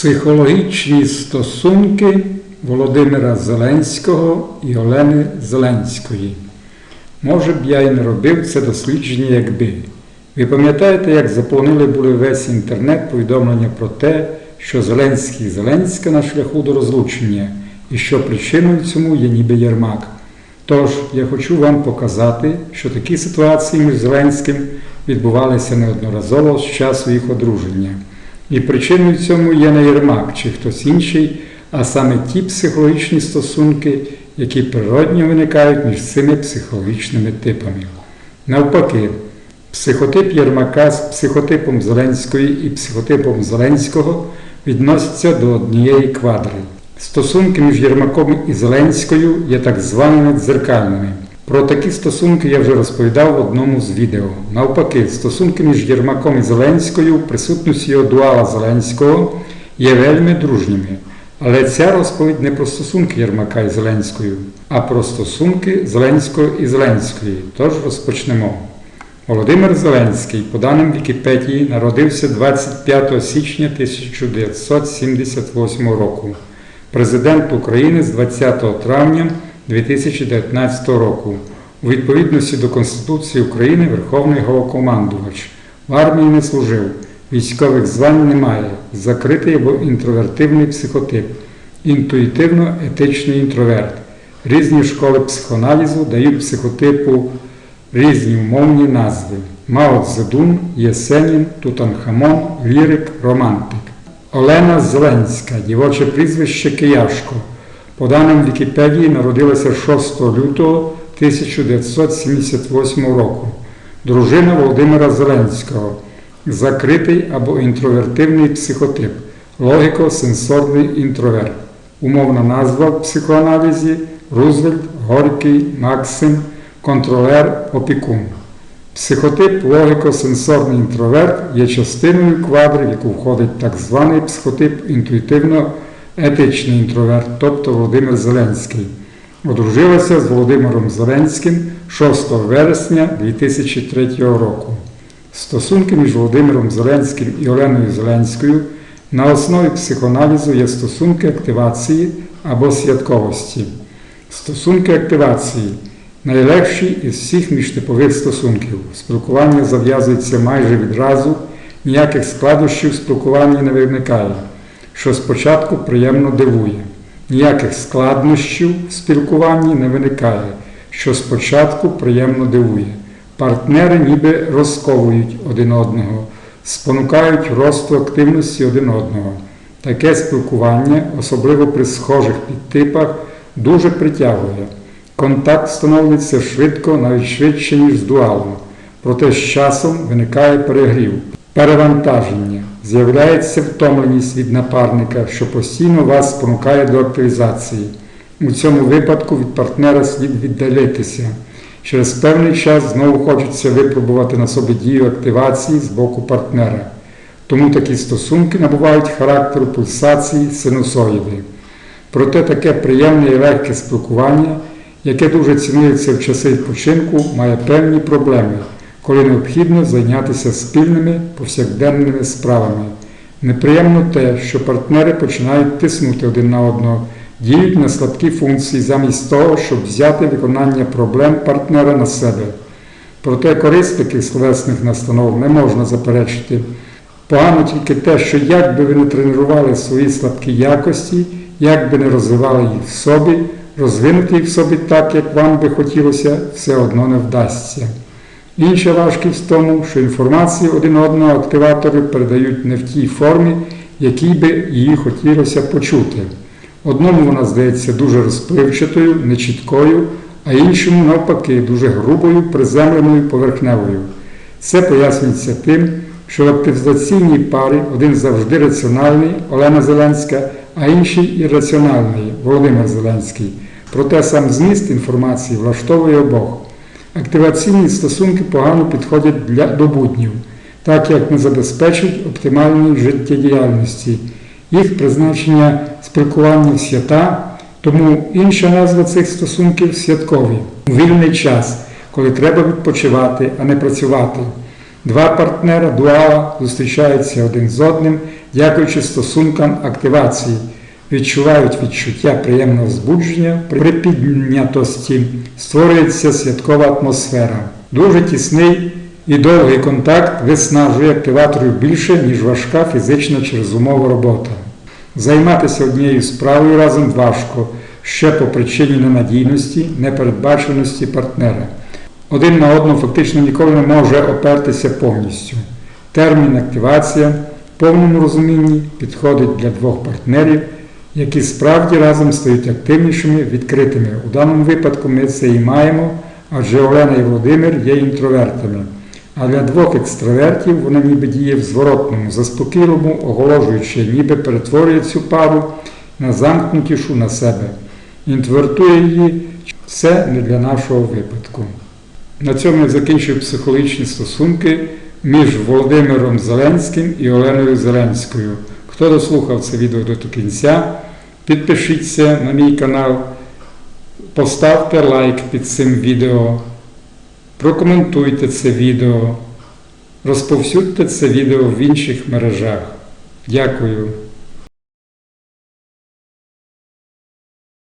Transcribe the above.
Психологічні стосунки Володимира Зеленського і Олени Зеленської. Може б я й не робив це дослідження, якби. Ви пам'ятаєте, як заповнили були весь інтернет повідомлення про те, що Зеленський і Зеленська на шляху до розлучення і що причиною цьому є ніби Єрмак. Тож я хочу вам показати, що такі ситуації між Зеленським відбувалися неодноразово з часу їх одруження. І причиною цьому є не Єрмак чи хтось інший, а саме ті психологічні стосунки, які природньо виникають між цими психологічними типами. Навпаки, психотип Єрмака з психотипом Зеленської і психотипом Зеленського відносяться до однієї квадри. Стосунки між Єрмаком і Зеленською є так званими дзеркальними. Про такі стосунки я вже розповідав в одному з відео. Навпаки, стосунки між Єрмаком і Зеленською в присутності його дуала Зеленського є вельми дружніми. Але ця розповідь не про стосунки Єрмака і Зеленською, а про стосунки Зеленського і Зеленської. Тож розпочнемо. Володимир Зеленський, по даним Вікіпедії, народився 25 січня 1978 року. Президент України з 20 травня 2019 року. У відповідності до Конституції України Верховний Головкомандувач. В армії не служив, військових звань немає, закритий або інтровертивний психотип, інтуїтивно-етичний інтроверт. Різні школи психоаналізу дають психотипу різні умовні назви. Мао Цзедун, Єсенін, Тутанхамон, Лірик, Романтик. Олена Зеленська, дівоче прізвище Кияшко. По даним Вікіпедії, народилася 6 лютого 1978 року. Дружина Володимира Зеленського. Закритий або інтровертивний психотип. Логіко-сенсорний інтроверт. Умовна назва в психоаналізі Рузвельт, Горький, Максим, контролер, опікун. Психотип логіко-сенсорний інтроверт є частиною квадри, в яку входить так званий психотип інтуїтивно-етичний інтроверт, тобто Володимир Зеленський. Одружилася з Володимиром Зеленським 6 вересня 2003 року. Стосунки між Володимиром Зеленським і Оленою Зеленською на основі психоаналізу є стосунки активації або святковості. Стосунки активації найлегші із всіх міжтипових стосунків. Спілкування зав'язується майже відразу, ніяких складнощів в спілкуванні не виникає, що спочатку приємно дивує. Ніяких складнощів в спілкуванні не виникає, що спочатку приємно дивує. Партнери ніби розковують один одного, спонукають росту активності один одного. Таке спілкування, особливо при схожих підтипах, дуже притягує. Контакт встановлюється швидко, навіть швидше, ніж з дуалом. Проте з часом виникає перегрів, перевантаження, з'являється втомленість від напарника, що постійно вас спонукає до активізації. У цьому випадку від партнера слід віддалитися. Через певний час знову хочеться випробувати на собі дію активації з боку партнера. Тому такі стосунки набувають характеру пульсації синусоїди. Проте таке приємне і легке спілкування, яке дуже цінується в часи відпочинку, має певні проблеми, коли необхідно зайнятися спільними повсякденними справами. Неприємно те, що партнери починають тиснути один на одного, діють на слабкі функції замість того, щоб взяти виконання проблем партнера на себе. Проте користь таких словесних настанов не можна заперечити. Погано тільки те, що як би ви не тренували свої слабкі якості, як би не розвивали їх в собі, розвинути їх в собі так, як вам би хотілося, все одно не вдасться. Інша важкість в тому, що інформацію один одного активатори передають не в тій формі, якій би її хотілося почути. Одному вона здається дуже розпливчатою, нечіткою, а іншому, навпаки, дуже грубою, приземленою, поверхневою. Це пояснюється тим, що в активізаційній парі один завжди раціональний Олена Зеленська, а інший ірраціональний Володимир Зеленський. Проте сам зміст інформації влаштовує обох. Активаційні стосунки погано підходять для до так як не забезпечують оптимальної життєдіяльності, їх призначення спілкування свята, тому інша назва цих стосунків святкові, у вільний час, коли треба відпочивати, а не працювати. Два партнера дуала зустрічаються один з одним дякуючи стосункам активації, відчувають відчуття приємного збудження, при піднятості створюється святкова атмосфера. Дуже тісний і довгий контакт виснажує активаторів більше, ніж важка фізична чи розумова робота. Займатися однією справою разом важко, ще по причині ненадійності, непередбаченості партнера. Один на одного фактично ніколи не може опертися повністю. Термін активація в повному розумінні підходить для двох партнерів, які справді разом стають активнішими, відкритими. У даному випадку ми це і маємо, адже Олена і Володимир є інтровертами. А для двох екстравертів вона ніби діє в зворотному, заспокійливому, оголошуючи, ніби перетворює цю пару на замкнутішу на себе. Інтровертує її це не для нашого випадку. На цьому я закінчую психологічні стосунки між Володимиром Зеленським і Оленою Зеленською. Хто дослухав це відео до кінця, підпишіться на мій канал, поставте лайк під цим відео, прокоментуйте це відео, розповсюдьте це відео в інших мережах. Дякую.